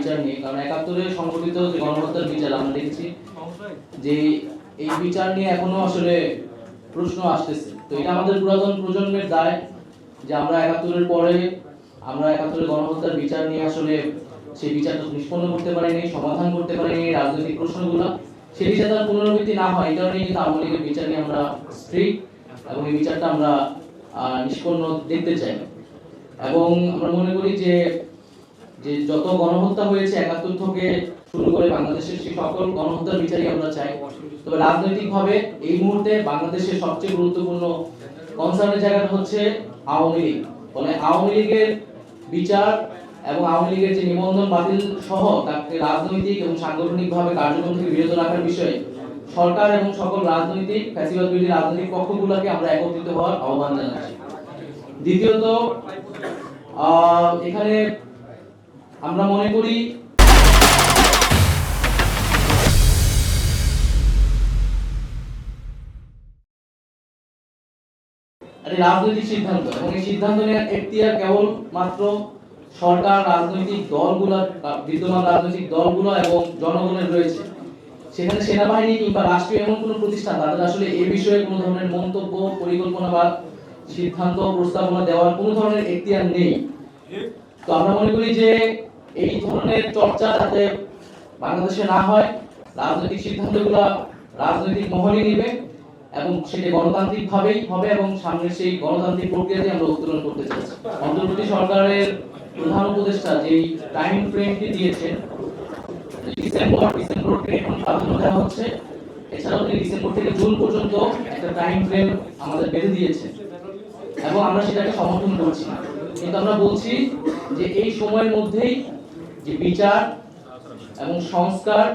বিচার নিয়ে, কারণ একাত্তরে সংঘটিত যে গণহত্যার বিচার আমরা দেখেছি, যে এই বিচার নিয়ে এখনও আসলে প্রশ্ন আসতেছে। তো এটা আমাদের পুরাতন প্রজন্মের দায় যে আমরা একাত্তরের পরে, আমরা একাত্তরের গণহত্যার বিচার নিয়ে আসলে সেই বিচারটা নিষ্পন্ন করতে পারিনি, সমাধান করতে পারিনি রাজনৈতিক প্রশ্নগুলো। সেটি যাতে আর পুনরাবৃত্তি না হয় এই কারণেই কিন্তু আওয়ামী লীগের বিচার নিয়ে আমরা স্ট্রিক্ট এবং এই বিচারটা আমরা নিষ্পন্ন দেখতে চাই। এবং আমরা মনে করি যে যে যত গণহত্যা হয়েছে একাত্তর থেকে শুরু করে বাংলাদেশের সেই সকল গণহত্যার বিচারই আমরা চাই। তবে রাজনৈতিকভাবে এই মুহূর্তে বাংলাদেশের সবচেয়ে গুরুত্বপূর্ণ কনসার্নের জায়গাটা হচ্ছে আওয়ামী লীগ। ফলে আওয়ামী লীগের বিচার এবং আওয়ামী লীগের যে নিবন্ধন বাতিল সহ তাকে রাজনৈতিক এবং সাংগঠনিকভাবে কার্যক্রম থেকে বিরত রাখার বিষয়ে সরকার এবং সকল রাজনৈতিক, ফ্যাসিবাদ বিরোধী রাজনৈতিক পক্ষগুলোকে আমরা একত্রিত হওয়ার আহ্বান জানাচ্ছি। দ্বিতীয়ত এখানে আমরা মনে করি রাজনৈতিক সিদ্ধান্ত এবং এই সিদ্ধান্ত নেওয়ার এখতিয়ার কেবল মাত্র সরকার, রাজনৈতিক দলগুলো, বিদ্যমান রাজনৈতিক দলগুলো এবং জনগণের রয়েছে। সেখানে সেনাবাহিনী কিংবা রাষ্ট্রীয় এমন কোনো প্রতিষ্ঠান তাদের আসলে এই বিষয়ে কোনো ধরনের মন্তব্য, পরিকল্পনা বা সিদ্ধান্ত, প্রস্তাবনা দেওয়ার কোনো ধরনের এখতিয়ার নেই। তো আমরা মনে করি যে এই ধরনের চর্চা যাতে বাংলাদেশে না হয়, রাজনৈতিক সিদ্ধান্তগুলো রাজনৈতিক মহলই নেবে এবং সেটা গণতান্ত্রিক ভাবেই হবে এবং সামনের সেই গণতান্ত্রিক প্রক্রিয়াতে আমরা উত্তোলন করতে চাচ্ছি অন্তর্বর্তী সরকারের প্রধান উপদেষ্টা যেই টাইম ফ্রেমটি দিয়েছেন ডিসেম্বর ডিসেম্বরকে এখন প্রাধান্য দেওয়া হচ্ছে। এছাড়াও তিনি ডিসেম্বর থেকে জুন পর্যন্ত একটা টাইম ফ্রেম আমাদের বেঁধে দিয়েছেন এবং আমরা সেটাকে সমর্থন করছি না। কিন্তু আমরা বলছি যে এই সময়ের মধ্যেই যে বিচার এবং সংস্কার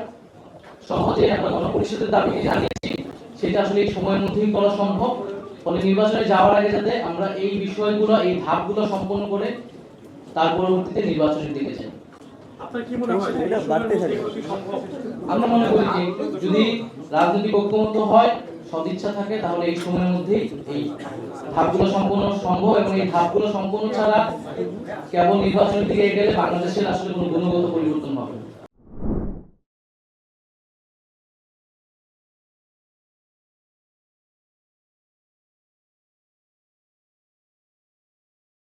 সহজে আমরা গণপরিষদের দাবি জানিয়েছি সেটা আসলে এই সময়ের মধ্যেই করা সম্ভব। ফলে নির্বাচনে যাওয়ার আগে যাতে আমরা এই বিষয়গুলো এই ধাপগুলো সম্পন্ন করে তার পরবর্তীতে নির্বাচনের দিকে যাই। মনে হয় আমরা মনে করি যে যদি রাজনৈতিক ঐক্যমত্য হয় সদিচ্ছা থাকে, তাহলে এই সময়ের মধ্যেই এই ধাপগুলো সম্পূর্ণ সম্ভব এবং এই ধাপগুলো সম্পূর্ণ ছাড়া কেবল নির্বাচনের দিকে গেলে বাংলাদেশের আসলে কোনো গুণগত পরিবর্তন হবে।